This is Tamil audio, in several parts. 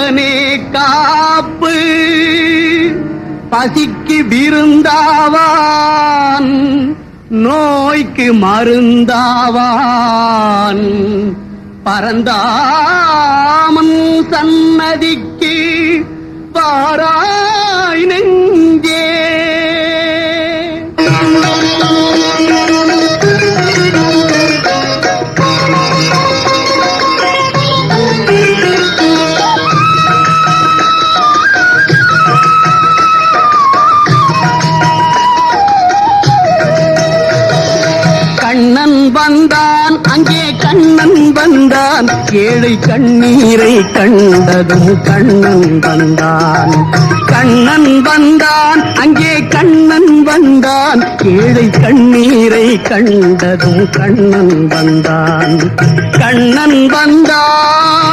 ஆண்டவனே காப்பு. பசிக்கு விருந்தாவான் நோய்க்கு மருந்தாவான். பரந்தாமன் சன்னதிக்கு பாரா ஏழை கண்ணீரை கண்டதும் கண்ணன் வந்தான். கண்ணன் வந்தான் அங்கே கண்ணன் வந்தான். ஏழை கண்ணீரை கண்டதும் கண்ணன் வந்தான். கண்ணன் வந்தான்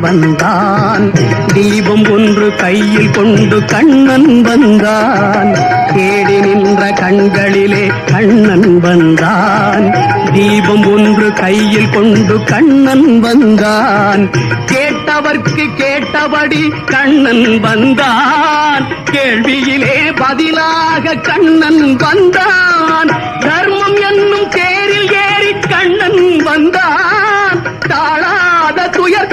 வந்தான். தீபம் ஒன்று கையில் கொண்டு கண்ணன் வந்தான். தேடி நின்ற கண்களிலே கண்ணன் வந்தான். தீபம் ஒன்று கையில் கொண்டு கண்ணன் வந்தான். கேட்டவர்க்கு கேட்டபடி கண்ணன் வந்தான். கேள்வியிலே பதிலாக கண்ணன் வந்தான். தர்மம் என்னும் தேரில் ஏறி கண்ணன் வந்தான். தாழாத துயர்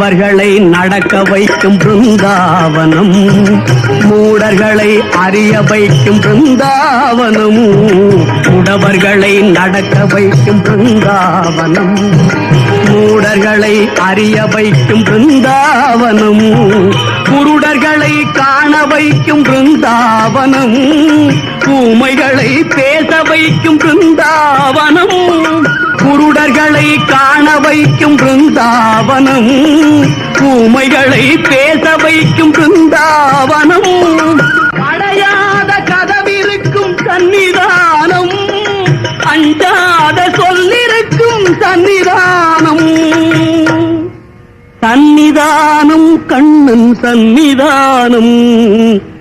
முடவர்களை நடக்க வைக்கும் பிருந்தாவனம். மூடர்களை அறிய வைக்கும் பிருந்தாவனம். முடவர்களை நடக்க வைக்கும் பிருந்தாவனம். மூடர்களை அறிய வைக்கும் பிருந்தாவனம். குருடர்களை காண வைக்கும் பிருந்தாவனம். பூமைகளை பேச வைக்கும் பிருந்தாவனம். குருடர்களை காண வைக்கும் பிருந்தாவனம் பூமைகளை பேச வைக்கும் பிருந்தாவனம் அடையாத கதவிருக்கும் சன்னிதானம் அஞ்சாத சொல்லிருக்கும் சன்னிதானம். சன்னிதானம் கண்ணன் சன்னிதானம்.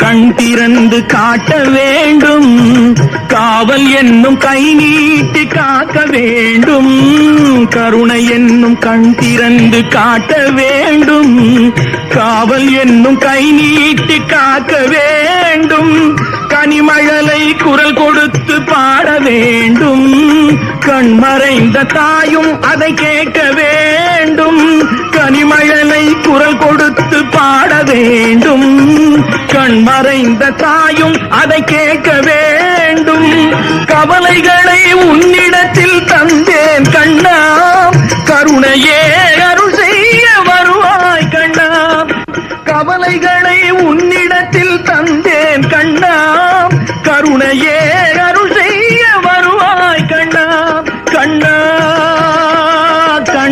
கண் திறந்து காட்ட வேண்டும். காவல் என்னும் கை நீட்டி காக்க வேண்டும். கருணை என்னும் கண் திறந்து காட்ட வேண்டும். காவல் என்னும் கை நீட்டி காக்க வேண்டும். கனிமழலை குரல் கொடுத்து பாட வேண்டும். கண் மறைந்த தாயும் அதை கேட்க வேண்டும் வேண்டும். கனிமழலை குரல் கொடுத்து பாட வேண்டும். கண்மறைந்த தாயும் அதை கேட்க வேண்டும். கவலைகளை உன்னிடத்தில் தந்தேன் கண்ணா. கருணையே அருள் செய்ய வருவாய் கண்ணா. கவலைகளை உன்னிடத்தில் தந்தேன் கண்ணா. கருணையே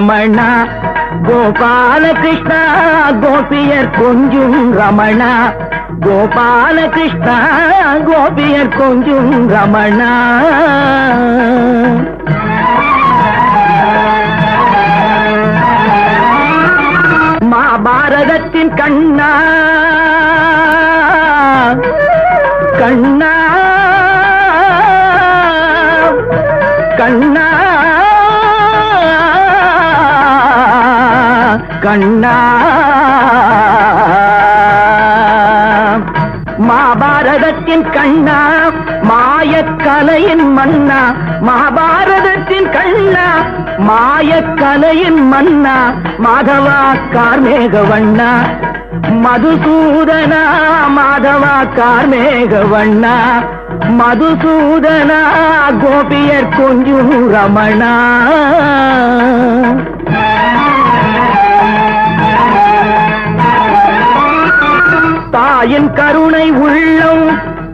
ரமணா. கோபாலகிருஷ்ணா கோபியர் கொஞ்சும் ரமணா. கோபாலகிருஷ்ணா கோபியர் கொஞ்சும் ரமணா. மகாபாரதத்தின் கண்ணா. கண்ணா. கண்ணா. கண்ணா. மாபாரதத்தின் கண்ணா மாயக்கலையின் மன்னா. மகாபாரதத்தின் கண்ணா மாயக்கலையின் மன்னா. மாதவா கார்மேகவண்ணா. மதுசூதனா மாதவா கார்மேகவண்ணா. மதுசூதனா கோபியர் கொஞ்சூரமணா தாயின் கருணை உள்ளம்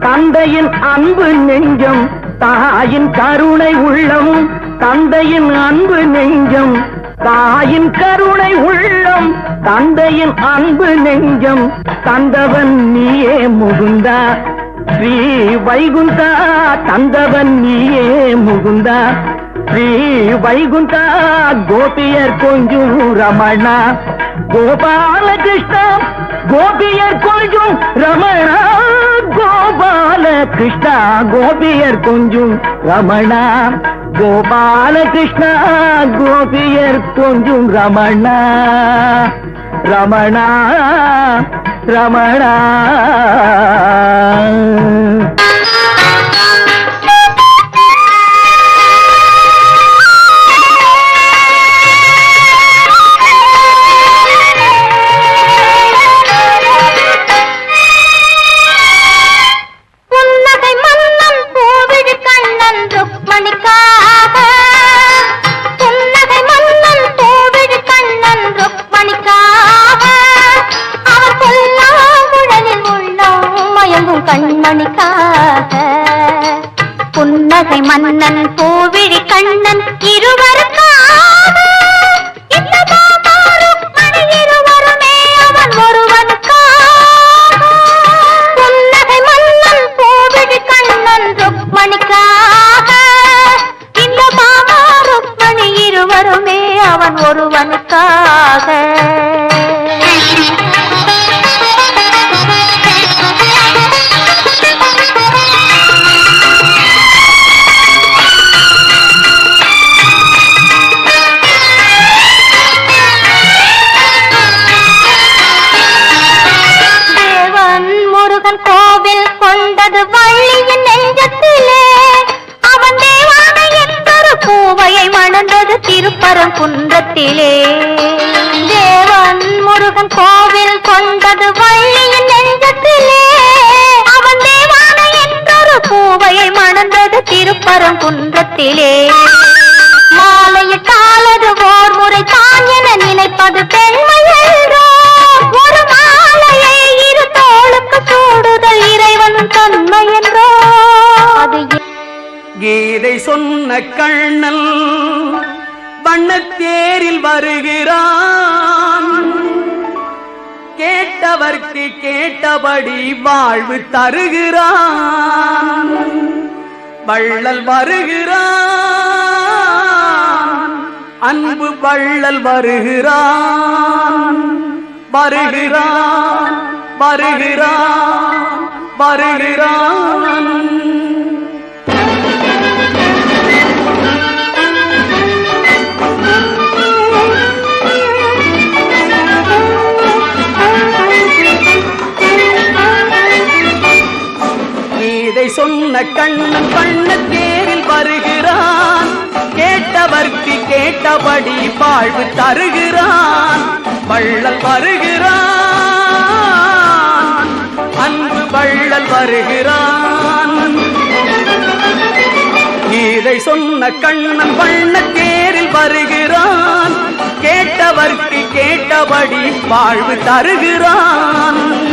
தந்தையின் அன்பு நெஞ்சம் தாயின் கருணை உள்ளம் தந்தையின் அன்பு நெஞ்சம் தாயின் கருணை உள்ளம் தந்தையின் அன்பு நெஞ்சம். தந்தவன் நீயே முகுந்தா ஸ்ரீ வைகுந்தா தந்தவன் நீயே முகுந்தா. ஸ்ரீ வைகுந்தா கோபியர் கொஞ்சம் ரமணா கோபாலகிருஷ்ணா கோபியர் கொஞ்சம் ரமணா கோபால கிருஷ்ணா கோபியர் கொஞ்சம் ரமணா கோபால கிருஷ்ணா கோபியர் கொஞ்சம் ரமணா. ரமணா ரமணா. மணந்தது குன்றத்திலே. மாலையிட்டாலது ஓர் முறை தான் என நினைப்பது பெண்மையன்றோ ஒரு மாலையை இரு தோளுக்கு சூடுதல் இறைவன் தன்மை என்றோ. அது கீதை சொன்ன கண்ணல் வண்ணத்தேரில் வருகிறான். கேட்டவர்க்கு கேட்டபடி வாழ்வு தருகிறான். வள்ளல் வருகிறான். அன்பு வள்ளல் வருகிறான். வருகிறான் வருகிறான் வருகிறான். இதை சொன்ன கண்ணன் பண்ண தேரில் வருகிறான். கேட்டவர்க்கு கேட்டபடி வாழ்வு தருகிறான். வள்ளல் வருகிறான். அன்பு வள்ளல் வருகிறான். இதை சொன்ன கண்ணன் வண்ண தேரில் வருகிறான். கேட்டவர்க்கு கேட்டபடி வாழ்வு தருகிறான்.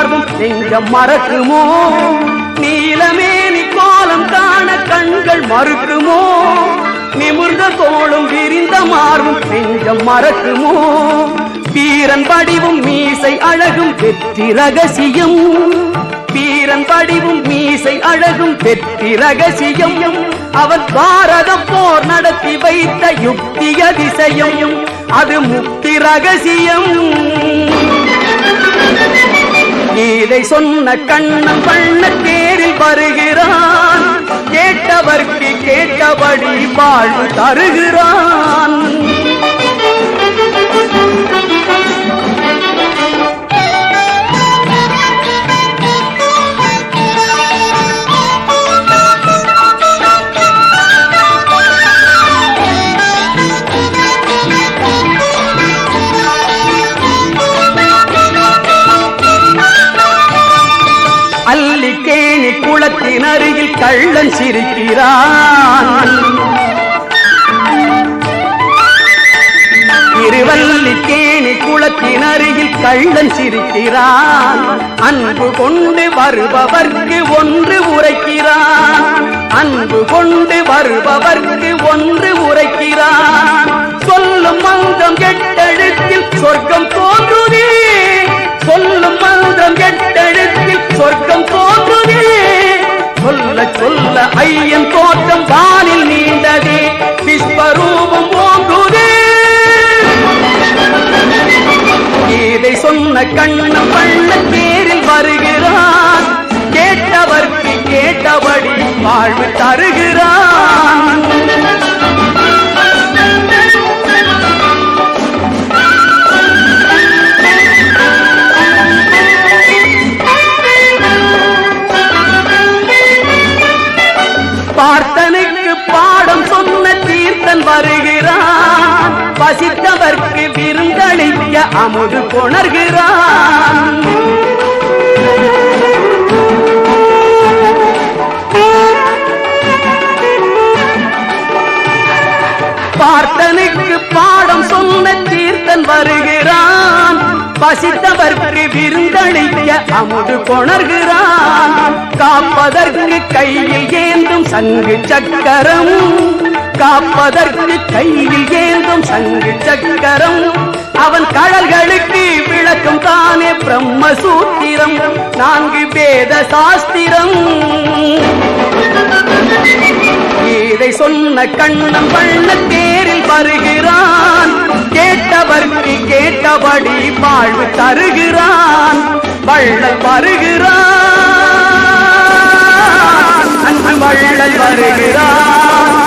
மார்பும் நெஞ்சம் மறக்குமோ? நீலமேனி கோலம் காண கண்கள் மறுக்குமோ? நிமிர்ந்த தோளும் விரிந்த மார்பும் நெஞ்சம் மறக்குமோ? வீரன் படிவும் மீசை அழகும் வெற்றி ரகசியம். வீரன் படிவும் மீசை அழகும் வெற்றி ரகசியம். அவன் பாரத போர் நடத்தி வைத்த யுக்தி அதிசயம். அது முக்தி ரகசியம். இதை சொன்ன கண்ணன் பண்ண தேரில் வருகிறான். கேட்டவர்க்கு கேட்டபடி வாழ்வு தருகிறான். கள்ளன் சிரிக்கிறான். அன்பு கொண்டு வருபவர்க்கு ஒன்று உரைக்கிறான். அன்பு கொண்டு வருபவர்க்கு ஒன்று உரைக்கிறான். சொல்லும் மந்திரம் கெட்டழுத்தில் சொர்க்கம் கொணர்கிறான். பார்த்தனுக்கு பாடம் சொன்ன தீர்த்தன் வருகிறான். பசித்தவர்க்கு விருந்தளிக்க அமுது கொணர்கிறான். காப்பதற்கு கையில் ஏந்தும் சங்கு சக்கரம். காப்பதற்கு கையில் ஏந்தும் சங்கு சக்கரம். அவன் கடல்களுக்கு விளக்கம் தானே பிரம்மசூத்திரம். நான்கு வேத சாஸ்திரம். இதை சொன்ன கண்ணம் பண்ண தேரில் வருகிறான். கேட்டவர்க்கு கேட்டபடி வாழ்வு தருகிறான். வள்ளல் வருகிறான். வள்ளல் வருகிறான்.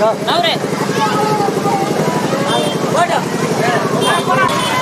¡Abre! ¡Bueno!